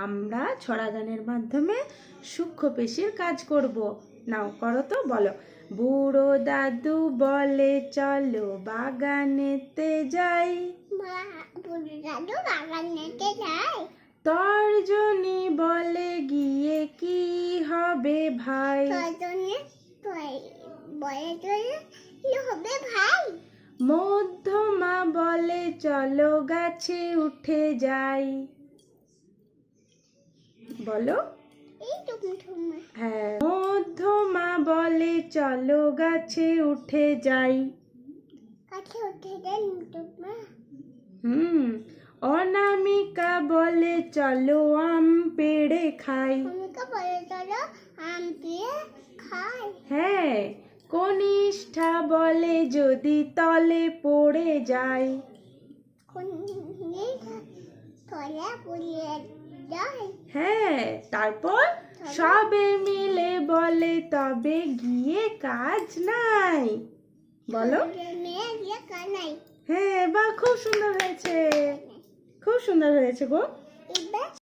আমরা ছড়া গানের মাধ্যমে সূক্ষ্ম পেশির কাজ করব। নাও করো তো বলো। বুড়ো দাদু বলে চলো বাগানেতে যাই। বুড়ো দাদু তর্জনী বলে গিয়ে কি হবে ভাই? হবে ভাই? মধ্যমা বলে চলো গাছে উঠে যাই। বলো। হ্যাঁ। মধ্যমা বলে চলো গাছে উঠে যাই। হুম। অনামিকা বলে চলো আম পেড়ে খাই। হ্যাঁ। কনিষ্ঠা বলে যদি তলে পড়ে যায় তলে যায় হ্যাঁ তারপর সবে মিলে বলে তবে গিয়ে কাজ নাই। বলো। হ্যাঁ বা খুব সুন্দর হয়েছে। খুব সুন্দর হয়েছে গো।